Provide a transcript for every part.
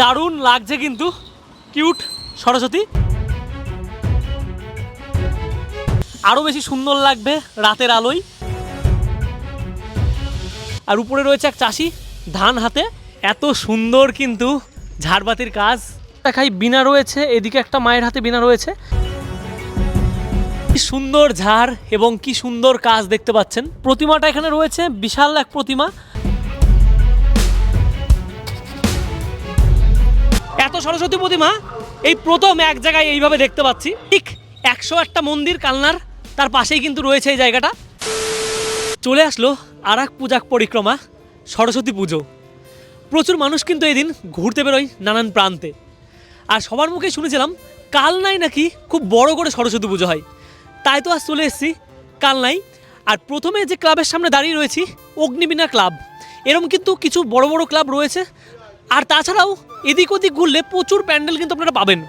দারুণ লাগছে কিন্তু। কিউট, সরস্বতী। আরও বেশি সুন্দর লাগবে রাতের আলোয়। আর উপরে রয়েছে এক চাষি, ধান হাতে। এত সুন্দর কিন্তু ঝাড়বাতির কাজ। দেখাই বিনা রয়েছে, এদিকে একটা মায়ের হাতে বিনা রয়েছে। কি সুন্দর ঝাড় এবং কি সুন্দর কাজ দেখতে পাচ্ছেন। প্রতিমাটা এখানে রয়েছে, বিশাল এক প্রতিমা। এত সরস্বতী প্রতিমা? এই প্রথম এক জায়গায় এইভাবে দেখতে পাচ্ছি। ঠিক একশো একটা মন্দির কালনার তার পাশেই কিন্তু রয়েছে এই জায়গাটা। চলে আসলো আর এক পূজাক পরিক্রমা, সরস্বতী পুজো। প্রচুর মানুষ কিন্তু এই দিন ঘুরতে বেরোয় নানান প্রান্তে। আর সবার মুখে শুনেছিলাম, কালনায় নাকি খুব বড় করে সরস্বতী পুজো হয়। তাই তো আজ চলে এসেছি কালনাই আর প্রথমে যে ক্লাবের সামনে দাঁড়িয়ে রয়েছি, অগ্নিবীণা ক্লাব। এরকম কিন্তু কিছু বড় বড় ক্লাব রয়েছে আর তাছাড়াও এদিক ওদিক ঘুরলে প্রচুর প্যান্ডেল কিন্তু আপনারা পাবেন।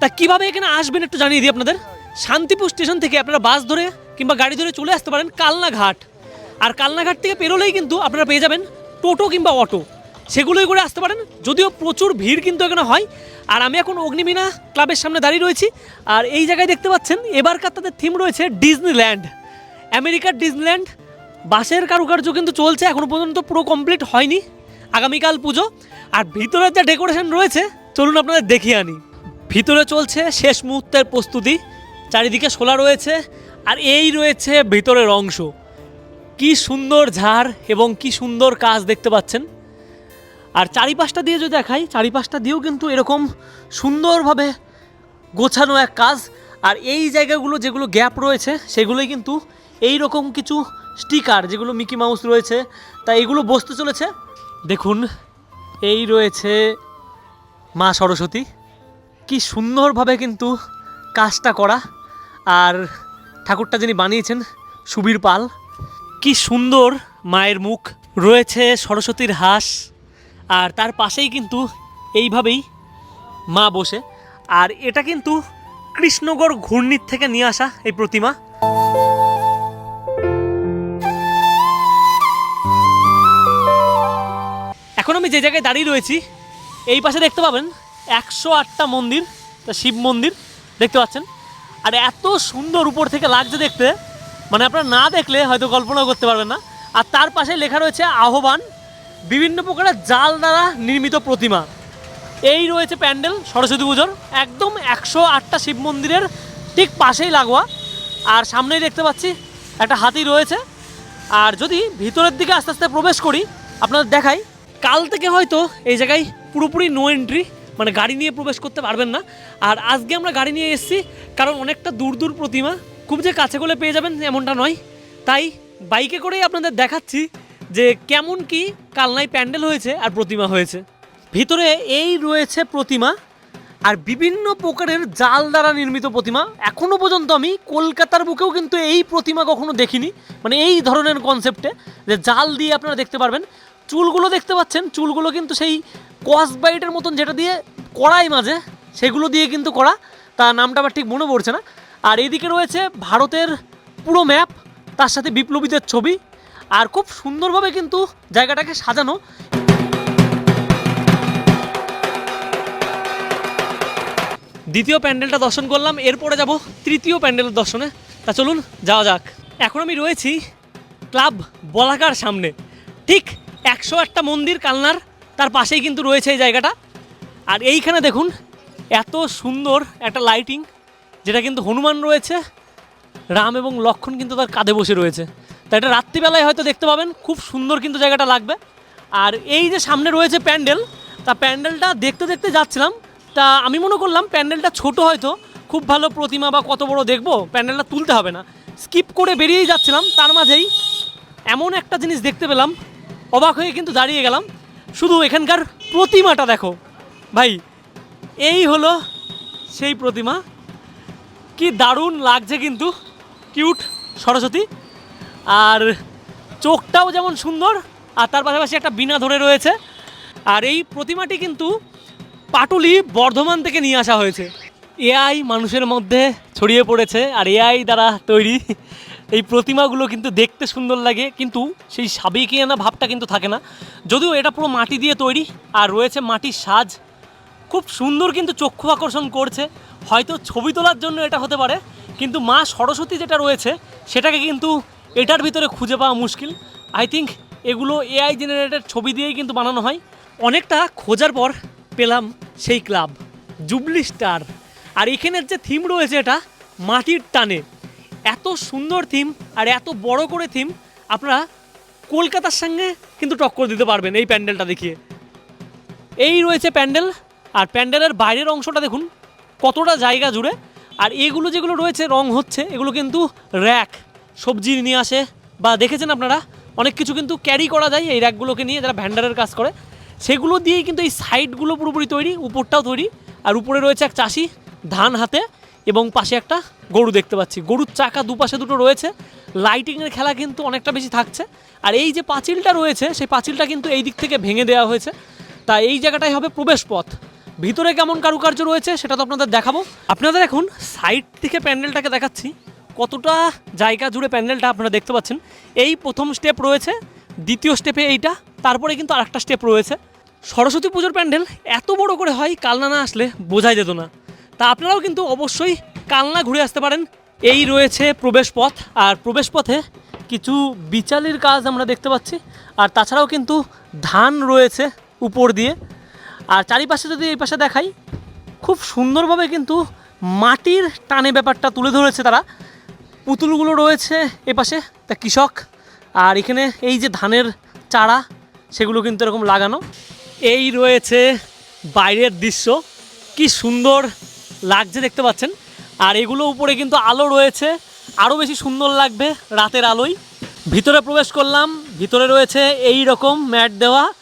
তা কীভাবে এখানে আসবেন একটু জানিয়ে দিই আপনাদের? শান্তিপুর স্টেশন থেকে আপনারা বাস ধরে কিংবা গাড়ি ধরে চলে আসতে পারেন কালনাঘাট। আর কালনাঘাট থেকে পেরোলেই কিন্তু আপনারা পেয়ে যাবেন টোটো কিংবা অটো। সেগুলোই করে আসতে পারেন। যদিও প্রচুর ভিড় কিন্তু এখানে হয়। আর আমি এখন অগ্নিমীনা ক্লাবের সামনে দাঁড়িয়ে রয়েছি। আর এই জায়গায় দেখতে পাচ্ছেন, এবারকার তাদের থিম রয়েছে ডিজনিল্যান্ড। আমেরিকার ডিজনিল্যান্ড বাসের কারুকার্য কিন্তু চলছে। এখনও পর্যন্ত পুরো কমপ্লিট হয়নি। আগামীকাল পুজো। আর ভিতরের যা ডেকোরেশন রয়েছে, চলুন আপনাদের দেখিয়ে আনি। ভিতরে চলছে শেষ মুহূর্তের প্রস্তুতি, চারিদিকে শোলা রয়েছে, আর এই রয়েছে ভিতরের অংশ। কি সুন্দর ঝাড় এবং কি সুন্দর কাজ দেখতে পাচ্ছেন। আর চারিপাশটা দিয়ে যদি দেখাই, চারিপাশটা দিয়েও কিন্তু এরকম সুন্দরভাবে গোছানো এক কাজ। আর এই জায়গাগুলো যেগুলো গ্যাপ রয়েছে, সেগুলোই কিন্তু এই রকম কিছু স্টিকার যেগুলো মিকি মাউস রয়েছে, তা এগুলো বসতে চলেছে। দেখুন, এই রয়েছে মা সরস্বতী। কি সুন্দরভাবে কিন্তু কাজটা করা। আর ঠাকুরটা যিনি বানিয়েছেন, সুবীর পাল, কি সুন্দর মায়ের মুখ। রয়েছে সরস্বতীর হাঁস, আর তার পাশেই কিন্তু এইভাবেই মা বসে। আর এটা কিন্তু কৃষ্ণগড় ঘূর্ণির থেকে নিয়ে আসা এই প্রতিমা। আমি যে জায়গায় দাঁড়িয়ে রয়েছি, এই পাশে দেখতে পাবেন একশো আটটা মন্দির তা শিব মন্দির দেখতে পাচ্ছেন। আর এত সুন্দর উপর থেকে লাগছে দেখতে মানে আপনারা না দেখলে হয়তো কল্পনা করতে পারবেন না। আর তার পাশে লেখা রয়েছে আহ্বান, বিভিন্ন প্রকারের জাল দ্বারা নির্মিত প্রতিমা। এই রয়েছে প্যান্ডেল, সরস্বতী পুজোর, একদম একশো আটটা শিব মন্দিরের ঠিক পাশেই লাগোয়া। আর সামনেই দেখতে পাচ্ছি একটা হাতি রয়েছে। আর যদি ভিতরের দিকে আস্তে আস্তে প্রবেশ করি, আপনাদের দেখাই কাল থেকে হয়তো এই জায়গায় পুরোপুরি নো এন্ট্রি মানে গাড়ি নিয়ে প্রবেশ করতে পারবেন না। আর আজকে আমরা গাড়ি নিয়ে এসেছি, কারণ অনেকটা দূর দূর প্রতিমা, খুব যে কাছে করে পেয়ে যাবেন এমনটা নয়। তাই বাইকে করেই আপনাদের দেখাচ্ছি যে কেমন কি কালনায় প্যান্ডেল হয়েছে আর প্রতিমা হয়েছে। ভিতরে এই রয়েছে প্রতিমা, আর বিভিন্ন প্রকারের জাল দ্বারা নির্মিত প্রতিমা। এখনও পর্যন্ত আমি কলকাতার বুকেও কিন্তু এই প্রতিমা কখনো দেখিনি। মানে এই ধরনের কনসেপ্টে যে জাল দিয়ে আপনারা দেখতে পারবেন। চুলগুলো দেখতে পাচ্ছেন, চুলগুলো কিন্তু সেই কসবাইটের মতন যেটা দিয়ে কড়াই মাঝে, সেগুলো দিয়ে কিন্তু করা তা নামটা আমার ঠিক মনে পড়ছে না। আর এদিকে রয়েছে ভারতের পুরো ম্যাপ, তার সাথে বিপ্লবীদের ছবি, আর খুব সুন্দরভাবে কিন্তু জায়গাটাকে সাজানো। দ্বিতীয় প্যান্ডেলটা দর্শন করলাম, এরপরে যাব তৃতীয় প্যান্ডেলের দর্শনে। তা চলুন, যাওয়া যাক। এখন আমি রয়েছি ক্লাব বলাকার সামনে। ঠিক একশো একটা মন্দির কালনার তার পাশেই কিন্তু রয়েছে এই জায়গাটা। আর এইখানে দেখুন, এত সুন্দর একটা লাইটিং যেটা কিন্তু হনুমান রয়েছে, রাম এবং লক্ষণ কিন্তু তার কাঁধে বসে রয়েছে। তা এটা রাত্রিবেলায় হয়তো দেখতে পাবেন, খুব সুন্দর কিন্তু জায়গাটা লাগবে। আর এই যে সামনে রয়েছে প্যান্ডেল, তা প্যান্ডেলটা দেখতে দেখতে যাচ্ছিলাম, তা আমি মনে করলাম প্যান্ডেলটা ছোট হয়তো, খুব ভালো প্রতিমা বা কত বড় দেখব, প্যান্ডেলটা তুলতে হবে না। স্কিপ করে বেরিয়েই যাচ্ছিলাম, তার মাঝেই এমন একটা জিনিস দেখতে পেলাম অবাক হয়ে কিন্তু দাঁড়িয়ে গেলাম। শুধু এখানকার প্রতিমাটা দেখো। ভাই, এই হলো সেই প্রতিমা। কি দারুণ লাগছে কিন্তু। কিউট, সরস্বতী। আর চোখটাও যেমন সুন্দর, আর তার পাশাপাশি একটা বিনা ধরে রয়েছে। আর এই প্রতিমাটি কিন্তু পাটুলি বর্ধমান থেকে নিয়ে আসা হয়েছে। এআই মানুষের মধ্যে ছড়িয়ে পড়েছে, আর এআই দ্বারা তৈরি। এই প্রতিমাগুলো কিন্তু দেখতে সুন্দর লাগে, কিন্তু সেই সাবেকিয়ানা ভাবটা কিন্তু থাকে না। যদিও এটা পুরো মাটি দিয়ে তৈরি, আর রয়েছে মাটির সাজ। খুব সুন্দর কিন্তু চক্ষু আকর্ষণ করছে। হয়তো ছবি তোলার জন্য এটা হতে পারে, কিন্তু মা সরস্বতী যেটা রয়েছে, সেটাকে কিন্তু এটার ভিতরে খুঁজে পাওয়া মুশকিল। আই থিঙ্ক এগুলো এআই জেনারেটেড ছবি দিয়েই কিন্তু বানানো হয়। অনেকটা খোঁজার পর পেলাম সেই ক্লাব, জুবলি স্টার। আর এখানের যে থিম রয়েছে এটা, মাটির টানে। এত সুন্দর থিম আর এত বড় করে থিম আপনারা কলকাতার সঙ্গে কিন্তু টক্কর দিতে পারবেন এই প্যান্ডেলটা দেখিয়ে। এই রয়েছে প্যান্ডেল, আর প্যান্ডেলের বাইরের অংশটা দেখুন, কতটা জায়গা জুড়ে। আর এগুলো যেগুলো রয়েছে, রং হচ্ছে, এগুলো কিন্তু র্যাক সবজি নিয়ে আসে। বা দেখেছেন আপনারা, অনেক কিছু কিন্তু ক্যারি করা যায় এই র্যাকগুলোকে নিয়ে, যারা ভ্যান্ডারের কাজ করে। সেগুলো দিয়েই কিন্তু এই সাইডগুলো পুরোপুরি তৈরি, উপরটাও তৈরি। আর উপরে রয়েছে এক চাষি, ধান হাতে। এবং পাশে একটা গরু দেখতে পাচ্ছি। গরুর চাকা দুপাশে দুটো রয়েছে। লাইটিংয়ের খেলা কিন্তু অনেকটা বেশি থাকছে। আর এই যে পাঁচিলটা রয়েছে, সেই পাঁচিলটা কিন্তু এই দিক থেকে ভেঙে দেওয়া হয়েছে। তা এই জায়গাটাই হবে প্রবেশ পথ। ভিতরে কেমন কারুকার্য রয়েছে সেটা তো আপনাদের দেখাবো। আপনাদের এখন সাইড থেকে প্যান্ডেলটাকে দেখাচ্ছি। কতটা জায়গা জুড়ে প্যান্ডেলটা আপনারা দেখতে পাচ্ছেন। এই প্রথম স্টেপ রয়েছে, দ্বিতীয় স্টেপে এইটা, তারপরে কিন্তু আরেকটা স্টেপ রয়েছে। সরস্বতী পুজোর প্যান্ডেল এত বড় করে হয় কালনা না আসলে বোঝাই যেত না। তা আপনারাও কিন্তু অবশ্যই কালনা ঘুরে আসতে পারেন। এই রয়েছে প্রবেশ পথ আর প্রবেশ পথে কিছু বিচালির কাজ আমরা দেখতে পাচ্ছি। আর তাছাড়াও কিন্তু ধান রয়েছে উপর দিয়ে। আর চারিপাশে যদি এই পাশে দেখাই, খুব সুন্দরভাবে কিন্তু মাটির টানে ব্যাপারটা তুলে ধরেছে তারা। পুতুলগুলো রয়েছে এ পাশে, তা কৃষক। আর এখানে এই যে ধানের চারা, সেগুলো কিন্তু এরকম লাগানো। এই রয়েছে বাইরের দৃশ্য। কি সুন্দর লাগছে দেখতে পাচ্ছেন। আর এগুলো উপরে কিন্তু আলো রয়েছে। আরও বেশি সুন্দর লাগবে রাতের আলোয়। ভিতরে প্রবেশ করলাম। ভিতরে রয়েছে এই রকম ম্যাট দেওয়া।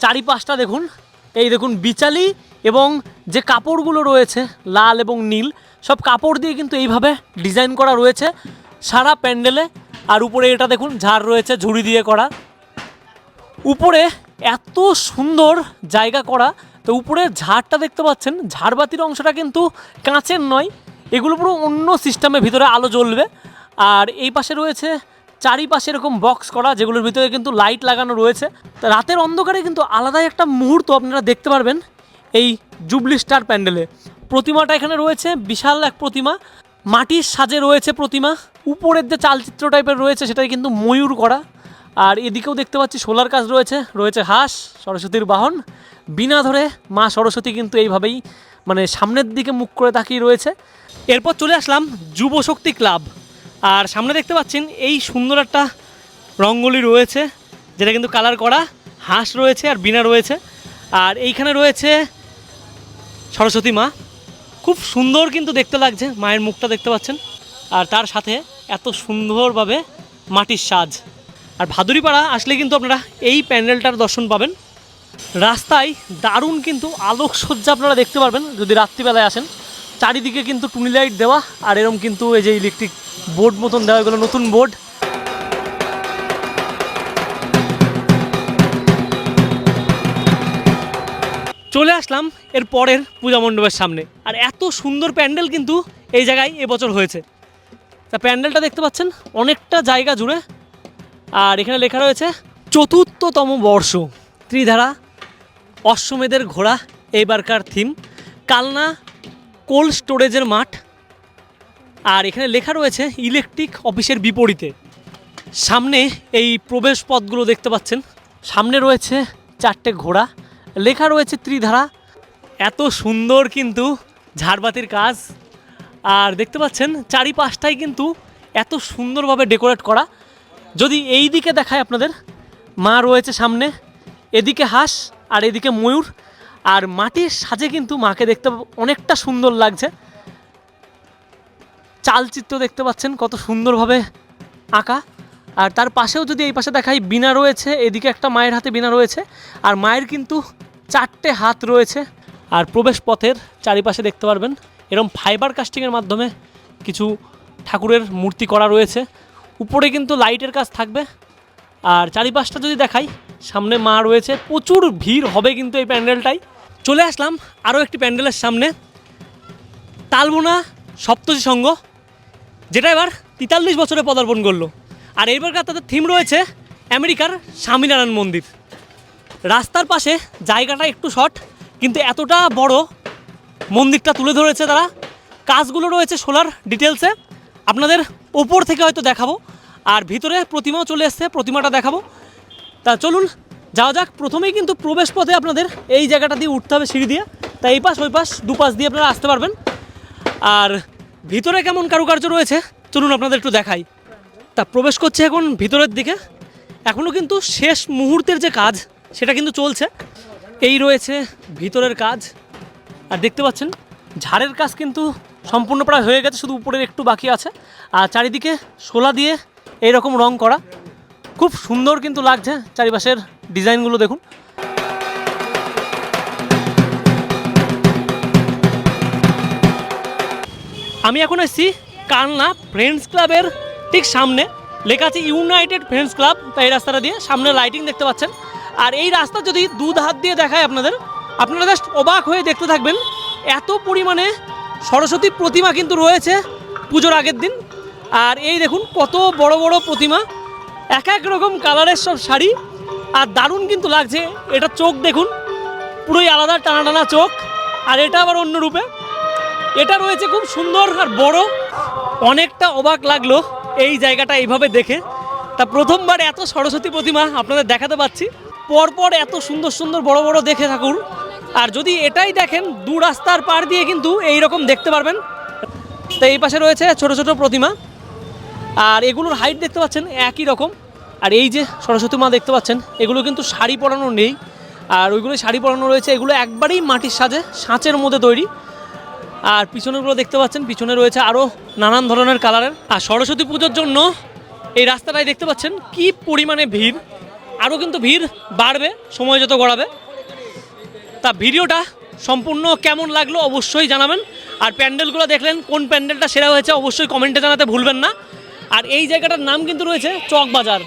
চারিপাশটা দেখুন। এই দেখুন বিচালি এবং যে কাপড়গুলো রয়েছে, লাল এবং নীল, সব কাপড় দিয়ে কিন্তু এইভাবে ডিজাইন করা রয়েছে সারা প্যান্ডেলে। আর উপরে এটা দেখুন, ঝাড় রয়েছে ঝুড়ি দিয়ে করা। উপরে এত সুন্দর জায়গা করা। তো উপরে ঝাড়টা দেখতে পাচ্ছেন, ঝাড়বাতির অংশটা কিন্তু কাঁচের নয়, এগুলো পুরো অন্য সিস্টেমে ভিতরে আলো জ্বলবে। আর এই পাশে রয়েছে চারিপাশে এরকম বক্স করা, যেগুলোর ভিতরে কিন্তু লাইট লাগানো রয়েছে। তা রাতের অন্ধকারে কিন্তু আলাদাই একটা মুহূর্ত আপনারা দেখতে পারবেন এই জুবলি স্টার প্যান্ডেলে। প্রতিমাটা এখানে রয়েছে, বিশাল এক প্রতিমা। মাটির সাজে রয়েছে প্রতিমা। উপরের যে চালচিত্র টাইপের রয়েছে, সেটাই কিন্তু ময়ূর করা। আর এদিকেও দেখতে পাচ্ছি সোলার কাজ রয়েছে রয়েছে হাঁস, সরস্বতীর বাহন। বিনা ধরে মা সরস্বতী কিন্তু এইভাবেই মানে সামনের দিকে মুখ করে তাকিয়ে রয়েছে। এরপর চলে আসলাম যুব শক্তি ক্লাব। আর সামনে দেখতে পাচ্ছেন এই সুন্দর একটা রঙ্গোলি রয়েছে, যেটা কিন্তু কালার করা, হাঁস রয়েছে আর বিনা রয়েছে। আর এইখানে রয়েছে সরস্বতী মা। খুব সুন্দর কিন্তু দেখতে লাগছে, মায়ের মুখটা দেখতে পাচ্ছেন। আর তার সাথে এত সুন্দরভাবে মাটির সাজ। আর ভাদুরিপাড়া আসলে কিন্তু আপনারা এই প্যান্ডেলটার দর্শন পাবেন। রাস্তায় দারুণ কিন্তু আলোকসজ্জা আপনারা দেখতে পারবেন যদি রাত্রিবেলায় আসেন। চারিদিকে কিন্তু টুনি লাইট দেওয়া আর এরম কিন্তু এই যে ইলেকট্রিক বোর্ড মতন দেওয়া, এগুলো নতুন বোর্ড। চলে আসলাম এর পরের পূজা মণ্ডপের সামনে। আর এত সুন্দর প্যান্ডেল কিন্তু এই জায়গায় এবছর হয়েছে। তা প্যান্ডেলটা দেখতে পাচ্ছেন, অনেকটা জায়গা জুড়ে আর এখানে লেখা রয়েছে, চতুর্থতম বর্ষ, ত্রিধারা, অশ্বমেধের ঘোড়া এইবারকার থিম, কালনা, কোল্ড স্টোরেজের মাঠ। আর এখানে লেখা রয়েছে, ইলেকট্রিক অফিসের বিপরীতে। সামনে এই প্রবেশ পথগুলো দেখতে পাচ্ছেন। সামনে রয়েছে চারটে ঘোড়া। লেখা রয়েছে ত্রিধারা। এত সুন্দর কিন্তু ঝাড়বাতির কাজ। আর দেখতে পাচ্ছেন, চারিপাশটাই কিন্তু এত সুন্দরভাবে ডেকোরেট করা। যদি এই দিকে দেখায় আপনাদের, মা রয়েছে সামনে, এদিকে হাঁস আর এদিকে ময়ূর, আর মাটির সাজে কিন্তু মাকে দেখতে অনেকটা সুন্দর লাগছে। চালচিত্র দেখতে পাচ্ছেন, কত সুন্দরভাবে আঁকা। আর তার পাশেও যদি এই পাশে দেখাই বিনা রয়েছে, এদিকে একটা মায়ের হাতে বিনা রয়েছে, আর মায়ের কিন্তু চারটে হাত রয়েছে। আর প্রবেশ পথের চারিপাশে দেখতে পারবেন এরকম ফাইবার কাস্টিংয়ের মাধ্যমে কিছু ঠাকুরের মূর্তি করা রয়েছে। উপরে কিন্তু লাইটের কাজ থাকবে। আর চারিপাশটা যদি দেখাই, সামনে মা রয়েছে, প্রচুর ভিড় হবে কিন্তু এই প্যান্ডেলটাই। চলে আসলাম আরও একটি প্যান্ডেলের সামনে। তালবোনা সপ্তশী সংঘ, যেটা এবার তেতাল্লিশ বছরে পদার্পণ করল। আর এইবারকার তাদের থিম রয়েছে, আমেরিকার স্বামীনারায়ণ মন্দির। রাস্তার পাশে জায়গাটা একটু শর্ট কিন্তু এতটা বড় মন্দিরটা তুলে ধরেছে তারা। কাজগুলো রয়েছে সোলার ডিটেলসে। আপনাদের ওপর থেকে হয়তো দেখাবো, আর ভিতরে প্রতিমাও চলে এসছে, প্রতিমাটা দেখাবো। তা চলুন, যাওয়া যাক। প্রথমেই কিন্তু প্রবেশ পথে আপনাদের এই জায়গাটা দিয়ে উঠতে হবে সিঁড়ি দিয়ে। তা এই পাশ, ওই পাশ, দুপাশ দিয়ে আপনারা আসতে পারবেন। আর ভিতরে কেমন কারুকার্য রয়েছে, চলুন আপনাদের একটু দেখাই। তা প্রবেশ করছে এখন ভিতরের দিকে। এখনও কিন্তু শেষ মুহূর্তের যে কাজ, সেটা কিন্তু চলছে। এই রয়েছে ভিতরের কাজ। আর দেখতে পাচ্ছেন ঝাড়ের কাজ কিন্তু সম্পূর্ণ প্রায় হয়ে গেছে, শুধু উপরের একটু বাকি আছে। আর চারিদিকে শোলা দিয়ে এইরকম রং করা। খুব সুন্দর কিন্তু লাগছে চারিপাশের ডিজাইনগুলো দেখুন। আমি এখন এসেছি কালনা ফ্রেন্ডস ক্লাবের ঠিক সামনে। লেখা আছে ইউনাইটেড ফ্রেন্ডস ক্লাব এই রাস্তাটা দিয়ে সামনে লাইটিং দেখতে পাচ্ছেন। আর এই রাস্তা যদি দুধ হাত দিয়ে দেখায় আপনাদের, আপনারা জাস্ট অবাক হয়ে দেখতে থাকবেন এত পরিমাণে সরস্বতী প্রতিমা কিন্তু রয়েছে পুজোর আগের দিন। আর এই দেখুন, কত বড় বড় প্রতিমা। এক এক রকম কালারের সব শাড়ি। আর দারুণ কিন্তু লাগছে। এটা চোখ দেখুন, পুরোই আলাদা টানা টানা চোখ। আর এটা আবার অন্য রূপে। এটা রয়েছে খুব সুন্দর আর বড়। অনেকটা অবাক লাগল এই জায়গাটা এইভাবে দেখে। তা প্রথমবার এত সরস্বতী প্রতিমা আপনাদের দেখাতে পাচ্ছি। পরপর এত সুন্দর সুন্দর বড় বড় দেখে থাকুন। আর যদি এটাই দেখেন, দু রাস্তার পার দিয়ে কিন্তু এই রকম দেখতে পারবেন। তো এই পাশে রয়েছে ছোট ছোট প্রতিমা। আর এগুলোর হাইট দেখতে পাচ্ছেন, একই রকম। আর এই যে সরস্বতী মা দেখতে পাচ্ছেন, এগুলো কিন্তু শাড়ি পরানো নেই। আর ওইগুলো শাড়ি পরানো রয়েছে, এগুলো একবারেই মাটির সাজে, সাঁচের মধ্যে তৈরি। আর পিছনেরগুলো দেখতে পাচ্ছেন, পিছনে রয়েছে আরও নানান ধরনের কালারের। আর সরস্বতী পুজোর জন্য এই রাস্তাটায় দেখতে পাচ্ছেন, কি পরিমাণে ভিড়। আরও কিন্তু ভিড় বাড়বে, সময় যত গড়াবে। তা ভিডিওটা সম্পূর্ণ কেমন লাগল অবশ্যই জানাবেন। আর প্যান্ডেলগুলো দেখলেন, কোন প্যান্ডেলটা সেরা হয়েছে অবশ্যই কমেন্টে জানাতে ভুলবেন না। আর এই জায়গাটার নাম কিন্তু রয়েছে চক বাজার